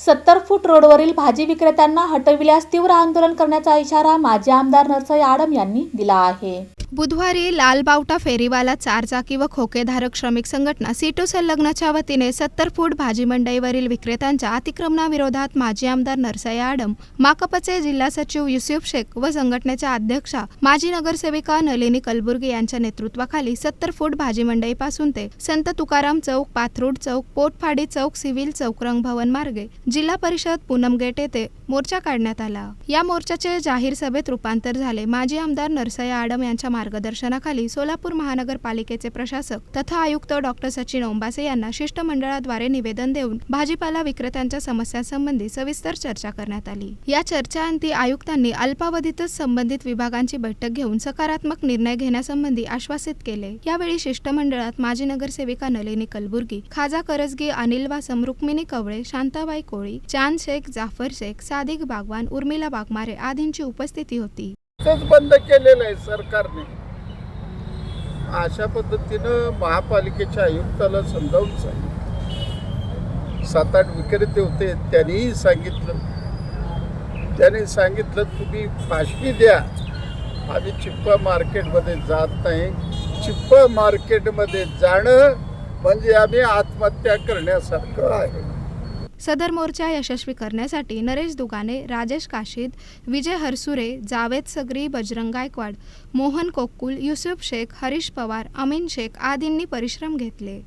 सत्तर फूट रोडवरील भाजी विक्रेत्यांना हटविल्यास तीव्र आंदोलन करण्याचा इशारा माजी आमदार नरसई आडम यांनी दिला आहे. बुधवारी लालबावटा फेरीवाला चारचाकी व खोकेधारक श्रमिक संघटना सीटू संलग्नाच्या वतीने सत्तर फूट भाजी मंडईवरील विक्रेत्यांच्या अतिक्रमणाविरोधात माजी आमदार नरसई आडम माकपचे जिल्हा सचिव युसुफ शेख व संघटनेच्या अध्यक्षा माजी नगरसेविका नलिनी कलबुर्गी यांच्या नेतृत्वाखाली सत्तर फूट भाजी मंडईपासून ते संत तुकाराम चौक पाथरूड चौक पोटफाडी चौक सिव्हिल चौक रंगभवन मार्गे जिल्हा परिषद पूनम गेट येथे मोर्चा काढण्यात आला. या मोर्चाचे जाहीर सभेत रूपांतर झाले. माजी आमदार नरसई आडम यांच्या मार्गदर्शनाखाली सोलापूर महानगरपालिकेचे प्रशासक तथा आयुक्त डॉक्टर सचिन ओंबासे यांना शिष्टमंडळाद्वारे निवेदन देऊन भाजीपाला विक्रेत्यांच्या समस्यांसंबंधी सविस्तर चर्चा करण्यात आली. या चर्चाअंती आयुक्तांनी अल्पावधीतच संबंधित विभागांची बैठक घेऊन सकारात्मक निर्णय घेण्यासंबंधी आश्वासित केले. यावेळी शिष्टमंडळात माजी नगरसेविका नलिनी कलबुर्गी खाजा करजगी अनिल वासम रुक्मिणी कवळे शांताबाई कोळी चांद शेख जाफर शेख सादिक बागवान उर्मिला वाघमारे आदींची उपस्थिती होती. बंद केलेलं आहे सरकारने. अशा पद्धतीनं महापालिकेच्या आयुक्ताला समजावून सांगितलं सात आठ विक्रेते होते त्यांनीही सांगितलं. त्याने सांगितलं तुम्ही फाशी द्या. आम्ही चिप्पा मार्केटमध्ये जात नाही. चिप्पा मार्केटमध्ये जाणं म्हणजे आम्ही आत्महत्या करण्यासारखं आहे. सदर मोर्चा यशस्वी करण्यासाठी नरेश दुगाने राजेश काशीद विजय हरसुरे जावेद सगरी बजरंग गायकवाड मोहन कोक्कुल युसुफ शेख हरीश पवार अमीन शेख आदींनी परिश्रम घेतले.